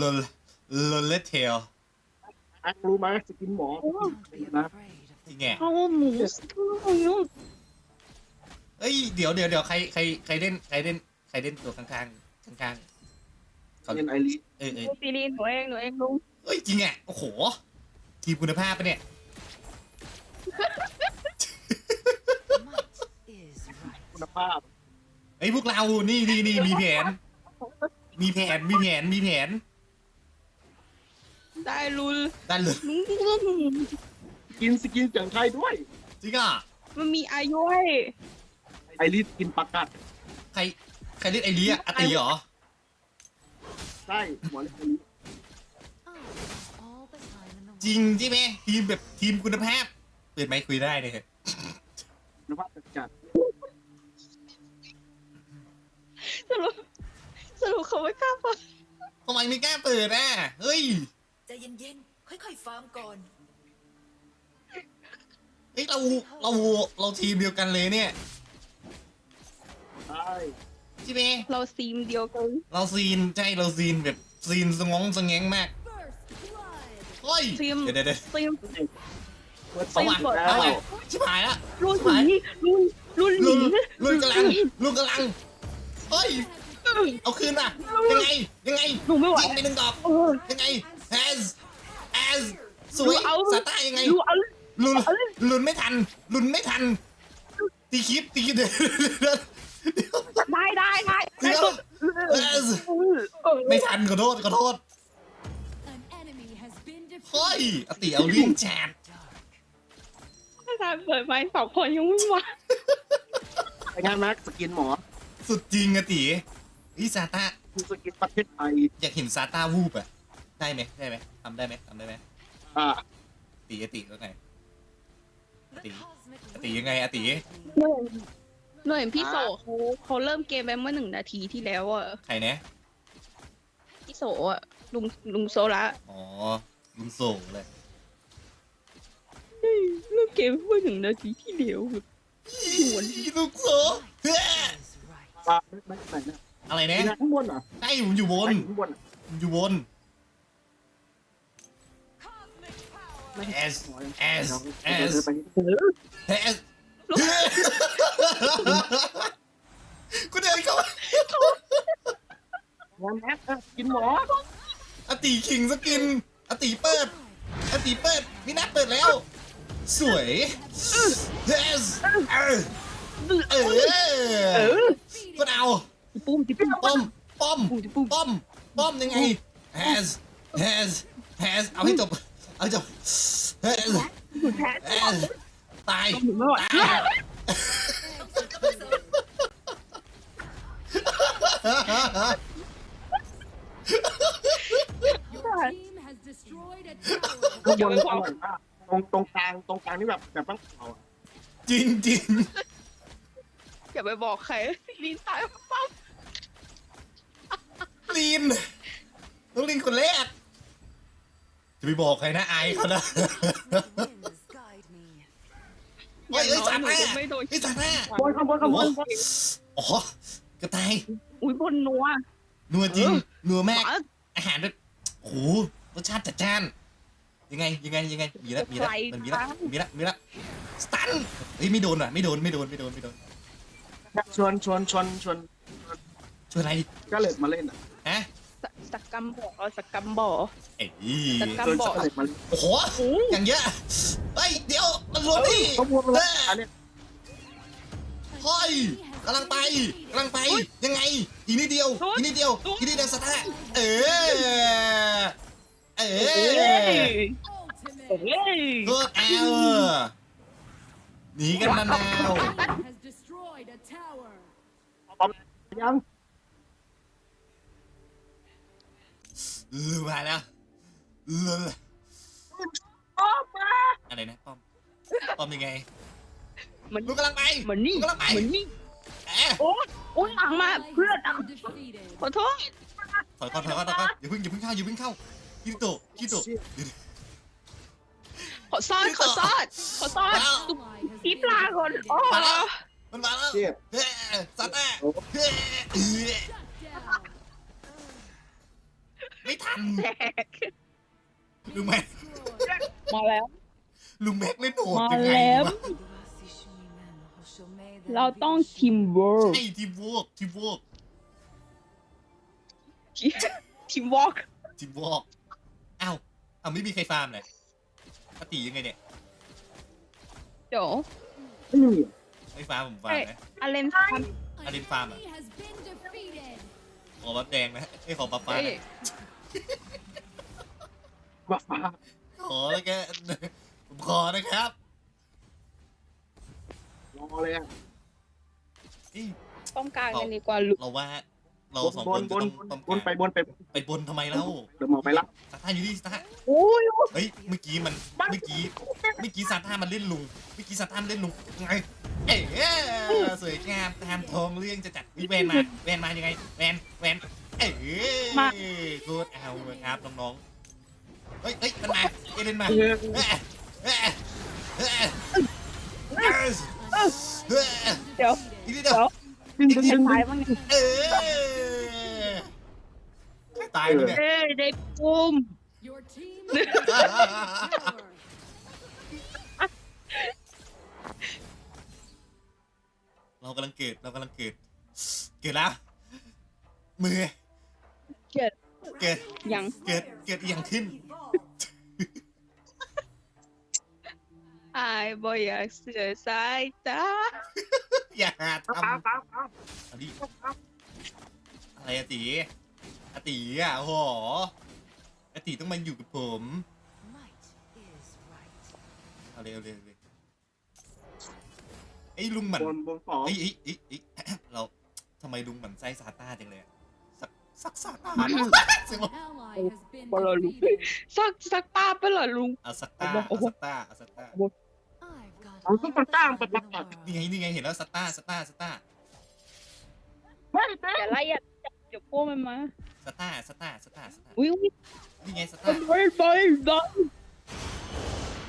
ลนลนเลเทลอักรู้ไหมสกินหมอนะจริงไงเอาหมูเอ้ยเดี๋ยวเดี๋ยวเดี๋ยวใครใครใครเล่นใครเล่นใครเล่นตัวข้างข้างข้างข้างๆเขาเรียนไอริสเออเออซีรีนหนูเองหนูเองลุงเอ้ยจริงอะโอ้โหทีมคุณภาพปะเนี่ยคุณภาพไอ้ยพวกเรานี่นี่นี่มีแผน มีแผนมีแผนมีแผน ได้ลุนได้เลยลุงกินสกินเสียงไทยด้วย จริงอะมันมีอายุให้ไอริสกินปากกัดใครใครเล่นไอเลียอาติเหรอใช่หมอเรียนไอริสจริงใช่ไหมทีมแบบทีมคุณภาพเปิดไมค์คุยได้เลยคุณภาพจัดสรุปสรุปเขาไม่กล้าเปิดทำไมไม่กล้าเปิดอะเฮ้ย ใจเย็นๆ ค่อยๆ ฟาร์มก่อนเฮ้ยเราเราเราทีมเดียวกันเลยเนี่ยใช่ใช่ไหมเราซีมเดียวกัน เราซีนใช่เราซีนแบบซีนสงองสงแงงมากเฮ้ยซีม เดี๋ยวเดี๋ยวเดี๋ยวซีม เปิดซีสมวรรค์แล้เอาวไว้ชิบหายละ รุ่นหนีรุ่นรุ่นหลุนีนลุนกำลังลุนกำลังเฮ้ย เอาคืนมายังไงยังไงหนูไม่ไหวยิงไปหนึ่งดอกเออยังไง as as สวยเอาสตาร์ยังไง ดูเอาลุนลุนไม่ทัน ลุนไม่ทัน ตีคลิปตีคลิปเดี๋ยวเดี๋ยว ได้ได้ได้เดี๋ได้ยวตัว as เออไม่ทันขอโทษขอโทษเฮ้ยอติเอาลิงแชทถ้าทางเปิดไม้สองคนยังไม่มาไอ้งานแม็กสกินหมอสุดจริงอะติอีซาตาคือสกินประเทศไทยอยากเห็นซาตาวูบอะ ได้ไหมได้ไหมทำได้ไหมทำได้ไหมอ่าตีอติว่าไงอติอติยังไงอติหน่วยหน่วยพี่โซเขาเขาเริ่มเกมไปเมื่อหนึ่งนาทีที่แล้วอะใครนะพี่โซอะลุงลุงโซละอ๋อลุงส่งเลยเริ่มเกมเมื่อหนึ่งนาทีที่แล้วแบบหวนอีลูกโซเฮ้ยปลาไม่ไหนนะอะไรไอ้นะงานข้างบนเหรอใช่ผมอยู่บนไอ้ข้างบน อะผมอยู่บน S S เอ S อไปเออ S กูเดินเข้ามางานแม็กอะกินหมออติขิงสกินอติเปิดอติเปิดนี่นัดเปิดแล้ว สวย Yes เออเออก็เอาจิปุ้มจิปุ้มป้อมป้อมจิปุ้มป้อมป้อมยังไง has has has เอาให้จบ เอาให้จบ has สุดแท้ has ตายหนูไม่ไหวตายข้างบนอร่อยมากตรงตรงกลางตรงกลางนี่แบบแบบต้องเอาอะจริงจริงอย่าไปบอกใครลีนตายปั๊บๆลีนต้องลีนคนแรก จะไปบอกใครนะอายเขานะ เฮ้ยเฮ้ยน้อสายหนูแม่จะไม่โดนเฮ้ยสายแม่บนข้างบนข้างบนข้างบนอ๋อกระต่ายอุ้ยบนนัวนัวจริงเออนัวแม่หมาอาหารแบบโอ้โหรสชาติจัดจ้าน ยังไงยังไงยังไงมีแล้วมีแล้วมันมีแล้วมีแล้วมีแล้วสตันเฮ้ยไม่โดนว่ะไม่โดนไม่โดนไม่โดนไม่โดนชวนชวนชวนชวนช่วยอะไรก็เลยมาเล่นอะฮะ สสกกัมบ่อเอาสกกัมบ่อเอ้ยแต่กชวนก็เลยมาเล่นโอ้โหโอ้อย่างเยอะเฮ้ยเดี๋ยวมันรวมนี่เขาบวกมาแล้วอันเนี้ยเฮ้ยกำลังไปกำลังไปยังไง อีกนิดเดียวอีกนิดเดียวอีกนิดเดียวสตาร์เออเอเอ้อยเอ้ยเลิกเอาหนีกันมะนาวยัง ลืมมาแล้วลืมออกมาอะไรนะป้อมป้อมยังไงมันลูกกำลังไปเหมือนนี่ลูกกำลังไปเหมือนนี่แอะโอ้ยโอ้ยหลังมาเพื่อนอะขอโทษถอยก่อนถอยก่อนถอยก่อนอย่าเพิ่งอย่าเพิ่งเข้าอย่าเพิ่งเข้าคิโตะคิโตะขอซ่อนขอซ่อนขอซ่อนอีปลาก่อนโอ้มาแล้วมันมาแล้วเจ็บเฮ้ซาต้าโอ้เฮ้ ไม่ทันแตกลุงแม็กมาแล้ว ลุงแม็กเล่นโหดมายังไงแล้ว วะเราต้องทีมเวิร์กใช่ทีมวอกทีมวอกทีมวอล์กทีมวอกอ้าวอ้าวไม่มีใครฟาร์มเลยปฏิยังไงเนี่ยเดี๋ยว ไม่มีไม่ฟาร์มผมฟาร์มนะอาเลนทำอลินฟาร์มอะขอบัฟแดงนะไอ้ยขอบัฟฟ้าเอ้ยนะ ว่าฟ้าขอแล้วแกผมขอนะครับรอเลยอะเอ้ยป้องกันกันดีกว่าลูกเราว่า เราสองบคนนก็บนต้องบต้องนไปบนไปไปบนทำไมเล่าเดี๋ยวหมอไปรับซาต้าอยู่นี่ซาต้าโอ้ยเฮ้ยเมื่อกี้มันเมื่อกี้เมื่อกี้ซาต้ามันเล่นลุงเมื่อกี้ซาต้ามันเล่นลุงไงเอ๊ะสวยงามตามทองเรื่องจะจัดวิแวนมาแวนมายังไงแวนแวน เอ้ยโคตรเอาเลยครับน้องๆ เฮ้ยเฮ้ยมันมาเอเลนมาเออเอ้ยเอ้ยเอ้ยเอ้ยเอ้ยเดี๋ยว อีกนิดเดียว ดึงดึงจะดึงตายมั้งเนี่ยเออไม่ตายเลยเนี่ยเอ้ยได้ปุ่มเรากำลังเกิดเรากำลังเกิดเกิดแล้วมือ เกิดเกิดยังเกิดเกิดอหย่างขึ้น อายบ่อยากเสียสายตาอย่าทฟ้าฟ้าฟ้าำอันนี้อะไรอะตีอะตีอะโอ้โหอะตีต้องมาอยู่กับผม เอาเลยเอาเลยเอาเลยไอ้ลุงหมันบนบนสองไอ้ไอ้ไอ้ไอ้เราทำไมลุงหมันไส้ซาต้าจังเลยอะ สักสักซาต้าเสียงบอกซักซักป้าไปเหรอลุงเอาสักต้าโอ้เอาโหสักต้าเอาสักต้าเอาต้องคนจ้างไปประกอบนี่ไงนี่ไงเห็นแล้วสตาร์สตาร์สตาร์เฮ้ยเต้อย่าไล่อย่าจับเดี๋ยวพวกมันมาสตาร์สตาร์สตาร์สตาร์อุ้ยอุ้ยนี่ไงสตามันร์ไปไปไป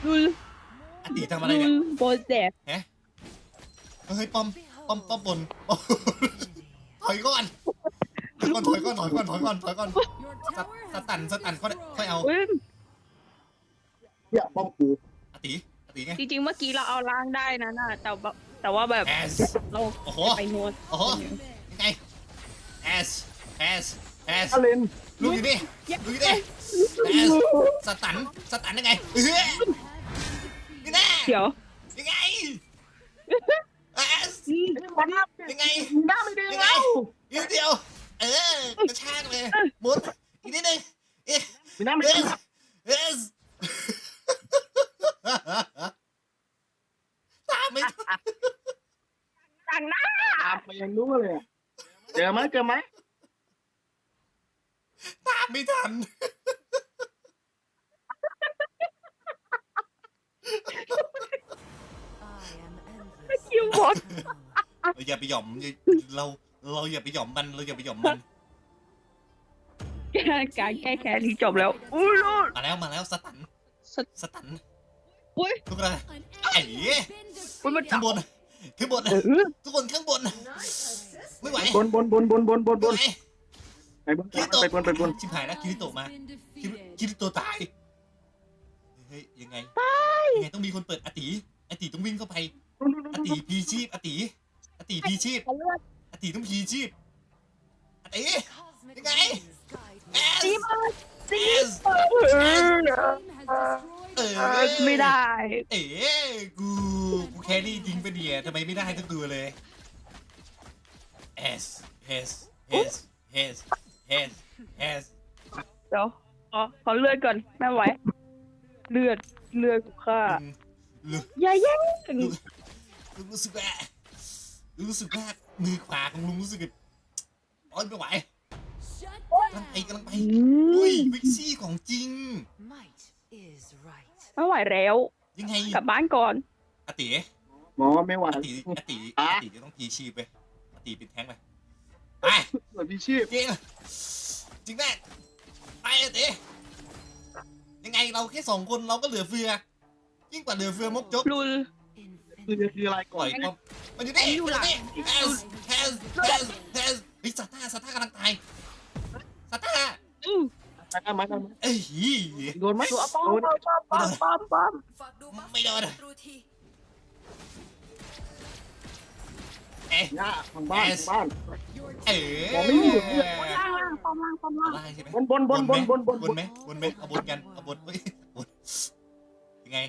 ดูอติทำอะไรดูเนี่ยโบแดดเฮ้ยป้อมป้อมป้อมบนป้อมถอยก่อนถอย ก่อนถอยก่อนถอยก่อนถอยก่อนถอยก่อนสตสตันสตันค่อยค่อยเอาอุ้ยเนี่ยป้อมกูอติอติไงจริงๆ เมื่อกี้เราเอาล้างได้นะน่ะแต่แบบแต่ว่าแบบแอสเราโอ้โหไปนวดโอ้โหยังไงแอสแอสแอสอาเลนลูกอยู่นี่ลูกอยู่นี่แอสสตันสตันยังไงเฮ้ยนี่แน่เดี๋ยวยังไงแอสอืมไอ้บอลหน้ายังไงหน้าไม่ดีแล้ว นิดเดียว เออกระชากเลยหมุนอีกนิดนึงเอ๊ะมีหน้าไม่เอดีสเอสตามไม่ทันต่างหน้าตามไปยังรู้เลยอะเจอไหมเจอไหมตามไม่ทันคิวบอดเราอย่าไปหย่อมเรา เราอย่าไปหย่อมมัน เราอย่าไปหย่อมมัน การแก้แค้นที่จบแล้วอุ้ยลูกมาแล้วมาแล้วสตันสสตันอุ้ยทุกคนไอ้อุ้ยมันข้างบนข้างบนเออทุกคนข้างบน ไม่ไหว บนบนบนบนบนบนบไม่นไหวไปบนไปบนไปบนชิบหายแล้วคิริโตะมาคิริคิริโตะตาย เฮ้ยยังไงยังไงต้องมีคนเปิดอติอติต้องวิ่งเข้าไปอติพีชีพอติอติพีชีพเขาเลือดอ ติต้องพีชีพอติยังไงเอสจีบเอสเออเอเอออไม่ได้เอ๋กูกูแครี่จริงปะเนี่ยทำไมไม่ได้ทั้งตัวเลยเอสเอสเอสเอสเอสเอสเดี๋ยวขอขอเลือดก่อนไม่ไหว เลือดเลือดกูค่าลุงอย่าแย่งลุงลุงรู้สึกว่าลุงรู้สึกว่า มือขวาของลุงรู้สึกแบบโอ๊ยไม่ไหวกำลังไปกำลังไปอือุ้ยมวิกซี่ของจริง ไม่ไหวแล้ว ยังไงกลับบ้านก่อนอติหมอไม่ไหวอติอติอติจะต้องพีชีพไปอติเป็นแท้งไปไปเหมือนพี่ชีพจริงจริงแน่ไปอติยังไงเราแค่สองคนเราก็เหลือเฟือ ยิ่งกว่าเหลือเฟือมกจกลุน คือคืออะไรก่ก่ออนยก็มันอยู่นี่ไอ้อยู่หลังแฮสแฮสแฮสแฮสเฮ้ยซาต้าซาต้ากำลังตายซาต้าอือไปได้ไหมได้ไหมเอ้ยโดนไหมดูเอาป้อมโดนป้อมป้อมป้อมป้อมฝากดูบัฟไม่โดนศัตรูทีเอ๊ะย่าทางบ้านทางบ้านเอ๋บอกไม่มีเหรอเนี่ยล่างล่างป้อมล่างป้อมล่างล่างใช่ไหมบนบนบนบนบนบนบบนนไหมบนไหมเอาบนกันเอาบนเฮ้ยบนยังไง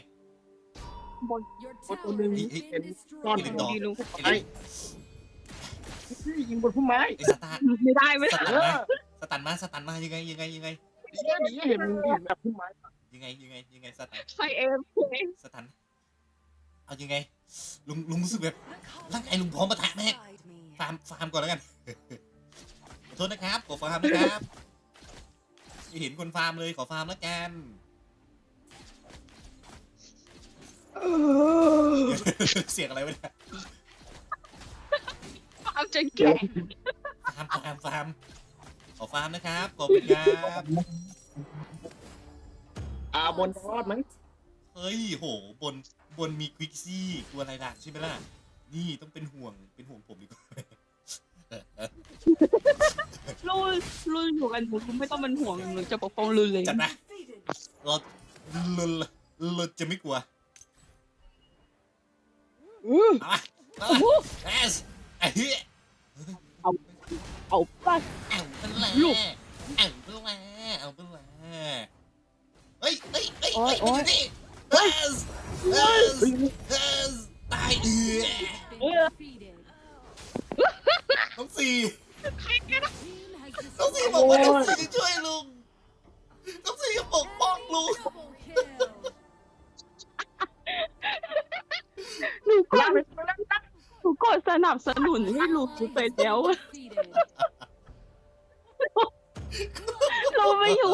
บนบนตัวหนึ่งเห็นก้อนอีกต่อดีลุงไอ้ไอ้ยิงบนพุ่มไม้ไอ้สตาร์ไม่ได้ไม่สได้ตันมาสตันมาสตันมายังไงยังไงยังไงดีนะดีเห็นมันเห็นแบบพุ่มไม้ยังไงยังไงยังไงสตันใส่เอฟเองสตันเอายังไงลุงลุงรู้สึกแบบร่างกายลุงพร้อมปะทะแม่ฟาร์มฟาร์มก่อนแล้วกันขอโทษนะครับขอฟาร์มนะครับไม่เห็นคนฟาร์มเลยขอฟาร์มแล้วกัน เสียงอะไรวะเนี่ยเอาจะเดี๋ยวแก่ฟาร์มฟาร์มฟาร์มขอฟาร์มนะครับขอบคุณครับอ่าบนจะรอดไหมเฮ้ยโหบนบนมีควิกซี่กลัวอะไรล่ะใช่ไหมล่ะ นี่ต้องเป็นห่วงเป็นห่วงผมดีกว่าลุยลุยอยู่กันหนูไม่ต้องเป็นห่วงหนูจะปกป้องลุยเลยจัดนะเราเราเราจะไม่กลัว อื้อมามาโอ้โหแอสไอ้เหี้ยเอาป้าเอาเป็นแหละลูกเอาเป็นแหละเอาเป็นแหละเฮ้ยเฮ้ยเฮ้ยโอ๊เฮ้ยยมันอยู่นี่แอสแอสแอสตายเอือเออน้องสี่น้องสี่บอกว่าน้องสี่จะช่วยลุงน้องสี่จะปกป้องลุงหนู กดหนูกดสนับสนุนให้ลุงไปแล้ว เราไม่อยู่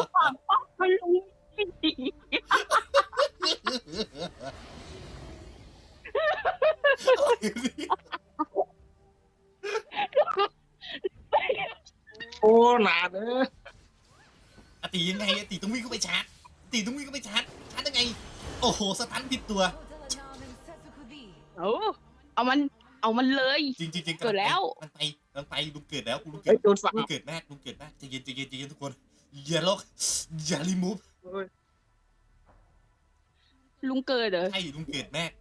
เอามันเลย จริงจริงจริงเกิดแล้ว มันไปมันไปลุงเกิดแล้วลุงเกิเฮ้ยดโดนฝังลุงเกิดมากลุงเกิดมากใจเย็นใจเย็นใจเย็นทุกคนอย่าลอกอย่ารีมูฟลุงเกิดเหรอ ใช่ลุงเกิดมาก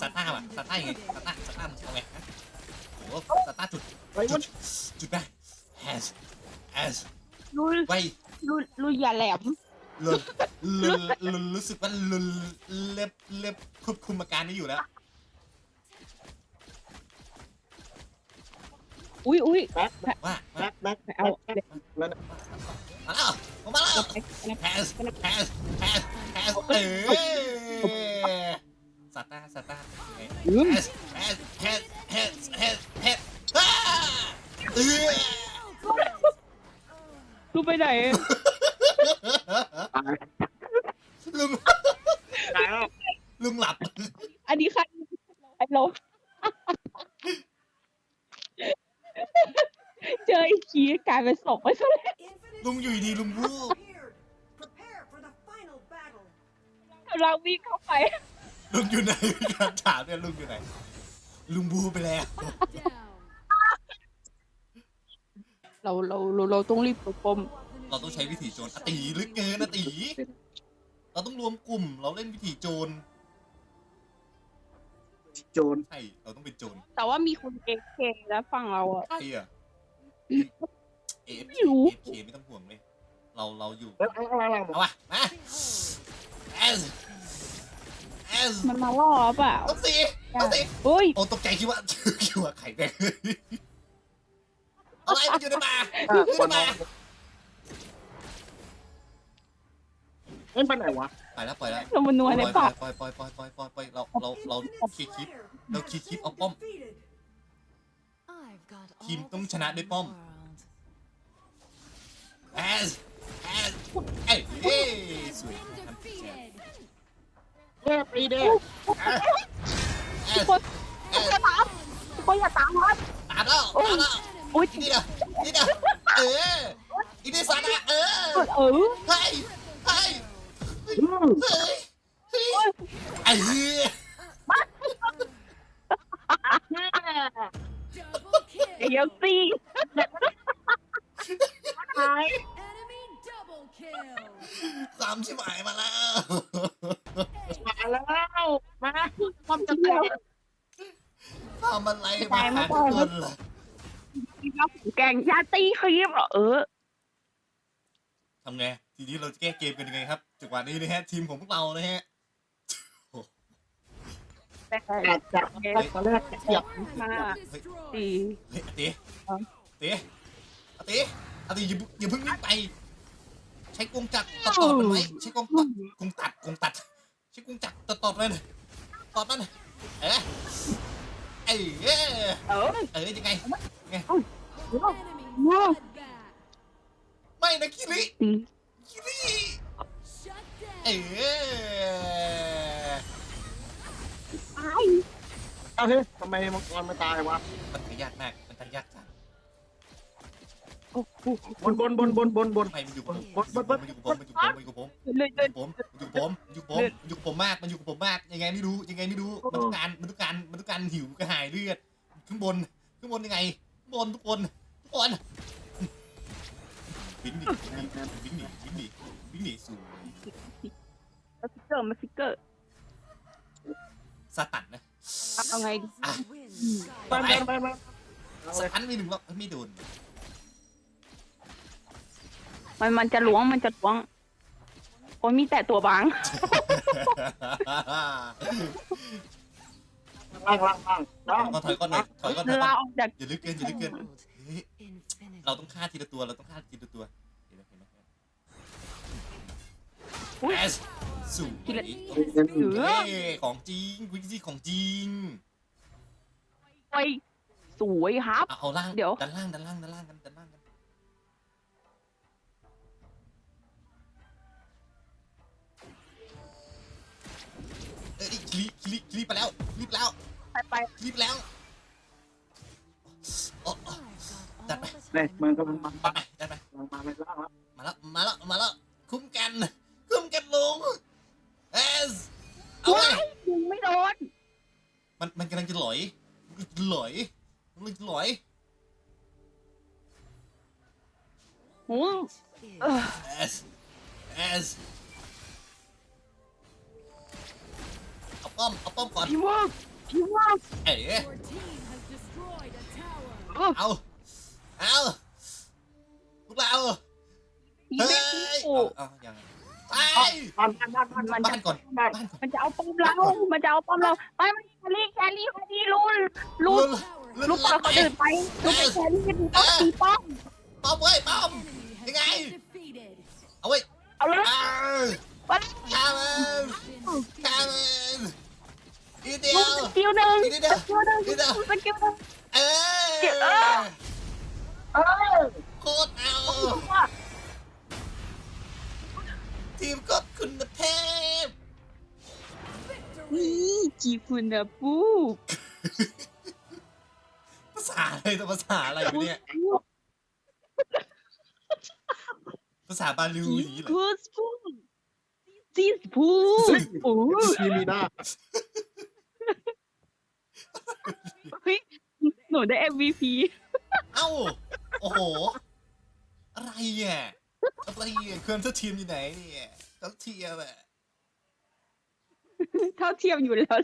ซาต้าว่ะซาต้ายังไงซาต้าซาต้ามึงเอาไงฮะโอ้โหซาต้าจุดไว้จุวัดนจุดได้แฮสแฮสลุยไว้ ลุยลุยอย่าแหลมลนลนลนรู้สึกว่าลนเล็บเล็บควบคุมอาการนี้อยู่แล้ว อุ้ยอุ้ยแบ็คแบ็คว่าว่าแบ็คแบ็คเอาแบ็คแล้วมาแล้วแล้วแฮสแฮสแฮส กำลังวิ่งเข้าไป ลุงอยู่ไหนการถามเนี่ยลุงอยู่ไหน ลุงบูไปแล้ว เราเราเราเราต้องรีบปกป้องเราต้องใช้วิถีโจรอตีหรือเกินอตี เราต้องรวมกลุ่ม เราเล่นวิถีโจรโจรใช่เราต้องเป็นโจรแต่ว่ามีคนเอเคแล้วฝั่งเราอะใช่อะเอฟไม่รู้เคไม่ต้องห่วงเลย เราเราอยู่แล้วอะไรอะไรเอาวะมา แอสแอสมันมาล่อเปล่าต้องสีต้องสีเฮ้ยโอ้ตกใจคิดว่าคิดว่าไข่แดงอะไรมันอยู่ในป่าอะบนมาเล่นไปไหนวะไปแล้วปล่อยแล้วเรามันนัวในป่าปล่อยปล่อยปล่อยปล่อยปล่อยปล่อยเราเราเราคีคลิปเราคีคลิปเอาป้อมทีมต้องชนะด้วยป้อมแอสแอสเอ้ยเอ้ยสวยทำแชร์เล่ไปเด้แอสแอสอย่าตามคนอย่าตามครับตามแล้วตามแล้วอุ้ยอีนี่เดียวอีนี่เดียวเอออีนี่สานะเออเออเฮ้ยเฮ้ยเฮ้ย เก้เกมกันยังไงครับจังหวะนี้นะฮะทีมของพวกเรานะฮะแต่แตกจากตอนแรกเสียบห้าสี่เฮ้ยอาติอาติอาติอาติอย่าเพิ่งอย่าเพิ่งวิ่งไป ใช้กรงจักรตอดตอดมันไว้ใช้กรงตัดกรงตัดกงตัด ใช้กรงจักรตอดตอดมันตอดมันเอ๊ะเอ้เอ้ยเออเอ้ยยังไงว้าวไม่นะคิริคิริ เอ้ยตายเอาเฮ้ยทำไมมังกรมาตายวะ มันทำยากมาก มันทำยากจังโอ้โหบนบนบนบนบนบนทำไมมันอยู่กับผมมันอยู่กับผมมันอยู่กับผมมันอยู่กับผมเลยมันอยู่กับผมมันอยู่กับผมมันอยู่กับผมมันอยู่กับผมมากมันอยู่กับผมมากยังไงไม่รู้ยังไงไม่รู้มันต้องการมันต้องการมันต้องการหิวกระหายเลือดข้างบนข้างบนยังไงข้างบนทุกคนทุกคนวิ่งหนีวิ่งหนีวิ่งหนีวิ่งหนีสู่ มาฟิกเกอร์มาฟิกเกอร์ซาตันนะ เอาไงดีมามามามาเอาสเลยตันไม่ถึงหรอกไม่โดนมันมันจะล้วงมันจะล้วงโอ้ยมีแต่ตัวบาง ล่างล่างล่างล่างก็ถอยก่อนหน่อยถอยก่อนถอยก่เราอนออกจากอย่าลึกเกินอย่าลึกเกินเฮ้ยเราต้องฆ่าทีละตัวเราต้องฆ่าทีละตัวเห็นไหมเห็นไหมเห็นไหมอุ๊ยแอส สู่ทีละเฮ้ยของจริงวิกซี่ของจริงไปสวยครับ เอาเอาล่างเดี๋ยว ดันล่างดันล่างดันล่างกันดันล่างกันเอ้ยคลิคลิคลิไปแล้วคลิปแล้วไปไปคลิปแล้วโอ้โอ้ดันไป เนี่ยมันกำลังมาปัดไปดันไปมามาไม่ล่างแล้วมาแล้วมาแล้วมาแล้วคุ้มกัน มันมันกำลังจะหลอยมันกำลังจะหลอยมันกำลังจะหลอยโอ้เออเอสเอสเอาป้อมเอาป้อมก่อนพี่ว่าพี่ว่าเอ๋เอาเอาพวกเราพี่เฮ้ไม่ยถูเอากเอายังไปบ้านบ้านบ้านบ้านมันบ้านก่อนบ้านมันจะเอาป้อมเรา มันจะเอาป้อมเรา ไปมันแครี่แครี่แครี่ลูนลูนลุลูกปล่อยคนอื่นไปลูกไปแครี่กันต้องตีป้อมป้อมเว้ยป้อมยังไง เอาเว้ย เอาเลยอ้าวไปฆ่ามันฆ่ามันอีเดียวสกิลหนึ่งอีกนิดเดียวสกิลหนึ่งอีกนิดเดียวสกิลหนึ่งเดียวเอออเออโคตรเอา ทีมกดคุณเทพนี่จีคุณนะปูภาษาอะไรตัวภาษาอะไรวะเนี่ย ภาษาบาลูจีอย่างนี้เหรอกูสปูจีสปูโอ้ทีมีหน้าเฮ้ยหนูได้ MVP เอ้า โอ้โห อะไรอะ อะไรอ่ยเคลื่อนเท่าทีมอยู่ไหนเนี่ยเท่าเทียมอะ เท่าเทียมอยู่แล้ว